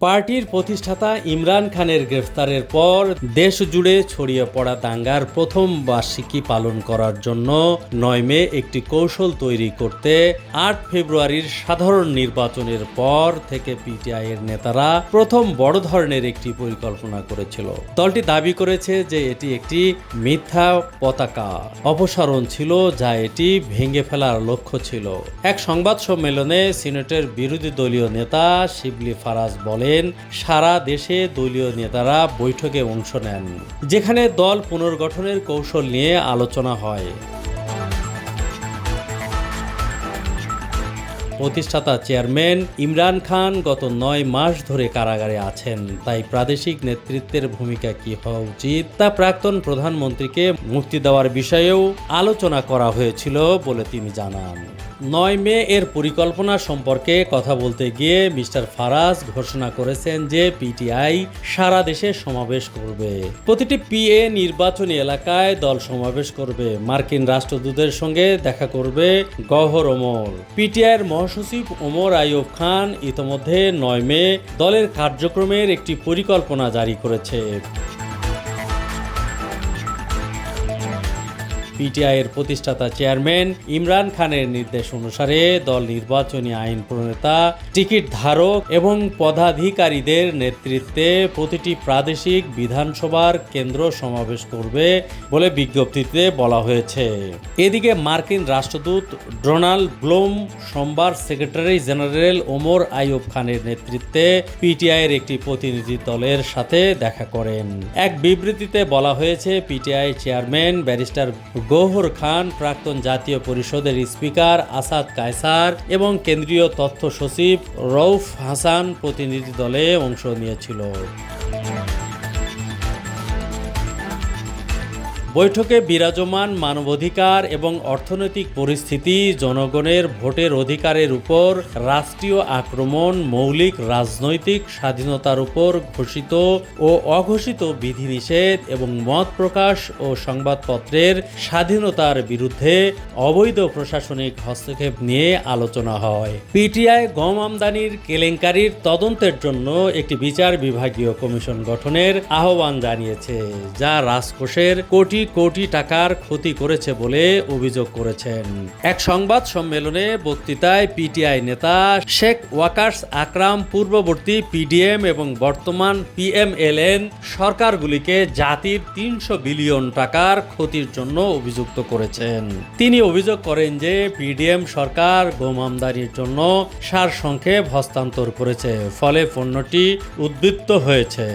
পার্টির প্রতিষ্ঠাতা ইমরান খানের গ্রেফতারের পর দেশ জুড়ে ছড়িয়ে পড়া দাঙ্গার প্রথম বার্ষিকী পালন করার জন্য নয় মে একটি কৌশল তৈরি করতে আট ফেব্রুয়ারির সাধারণ নির্বাচনের পর থেকে পিটিআই এর নেতারা প্রথম বড় ধরনের একটি পরিকল্পনা করেছিল। দলটি দাবি করেছে যে এটি একটি মিথ্যা পতাকা অপসারণ ছিল যা এটি ভেঙে ফেলার লক্ষ্য ছিল। এক সংবাদ সম্মেলনে সিনেটের বিরোধী দলীয় নেতা শিবলি ফারাজ বলেন সারা দেশে দলীয় নেতারা বৈঠকে অংশ নেন, যেখানে দল পুনর্গঠনের কৌশল নিয়ে আলোচনা হয়। প্রতিষ্ঠাতা চেয়ারম্যান ইমরান খান গত নয় মাস ধরে কারাগারে আছেন। তাই প্রাদেশিক নেতৃত্বের ভূমিকা কি হওয়া উচিত তা প্রাক্তন প্রধানমন্ত্রীকে মুক্তি দেওয়ার বিষয়েও আলোচনা করা হয়েছিল বলে তিনি জানান। নয় মে এর পরিকল্পনা সম্পর্কে কথা বলতে গিয়ে মিস্টার ফারাজ ঘোষণা করেছেন যে পিটিআই সারা দেশে সমাবেশ করবে। প্রতিটি পিএ নির্বাচনী এলাকায় দল সমাবেশ করবে। মার্কিন রাষ্ট্রদূতের সঙ্গে দেখা করবে গহর ওমর। পিটিআইয়ের মহাসচিব ওমর আইয়ুব খান ইতোমধ্যে নয় মে দলের কার্যক্রমের একটি পরিকল্পনা জারি করেছে। পিটিআইয়ের প্রতিষ্ঠাতা চেয়ারম্যান ইমরান খানের নির্দেশ অনুসারে দল নির্বাচনী আইন প্রণেতা, টিকিট ধারক এবং পদাধিকারীদের নেতৃত্বে প্রতিটি প্রাদেশিক বিধানসভার কেন্দ্র সমাবেশ করবে বলে বিজ্ঞপ্তিতে বলা হয়েছে। এদিকে মার্কিন রাষ্ট্রদূত ডোনাল্ড ব্লুম সোমবার সেক্রেটারি জেনারেল ওমর আইয়ুব খানের নেতৃত্বে পিটিআইয়ের একটি প্রতিনিধি দলের সাথে দেখা করেন। এক বিবৃতিতে বলা হয়েছে, PTI chairman barrister Gohar Khan, প্রাক্তন জাতীয় পরিষদের স্পিকার আসাদ কায়সার এবং কেন্দ্রীয় তথ্য সচিব রৌফ হাসান প্রতিনিধি দলে অংশ নিয়েছিল। বৈঠকে বিরাজমান মানবাধিকার এবং অর্থনৈতিক পরিস্থিতি জনগণের ভোটের অধিকারের উপর রাষ্ট্রীয় আক্রমণ, মৌলিক রাজনৈতিক স্বাধীনতার উপর ঘোষিত ও অঘোষিত বিধিনিষেধ এবং মত প্রকাশ ও সংবাদপত্রের স্বাধীনতার বিরুদ্ধে অবৈধ প্রশাসনিক হস্তক্ষেপ নিয়ে আলোচনা হয়। পিটিআই গম আমদানির কেলেঙ্কারির তদন্তের জন্য একটি বিচার বিভাগীয় কমিশন গঠনের আহ্বান জানিয়েছে, যা রাজকোষের কোটি কোটি কোটি টাকার ক্ষতি করেছে বলে অভিযোগ করেছেন। এক সংবাদ সম্মেলনে বক্তৃতায় পিটিআই নেতা শেখ ওয়াকার্স আকরাম পূর্ববর্তী পিডিএম এবং বর্তমান পিএমএলএন সরকারগুলিকে জাতির তিনশো বিলিয়ন টাকার ক্ষতির জন্য অভিযুক্ত করেছেন। তিনি অভিযোগ করেন যে পিডিএম সরকার গম আমদানির জন্য সার সংক্ষেপ হস্তান্তর করেছে, ফলে পণ্যটি উদ্বৃত্ত হয়েছে।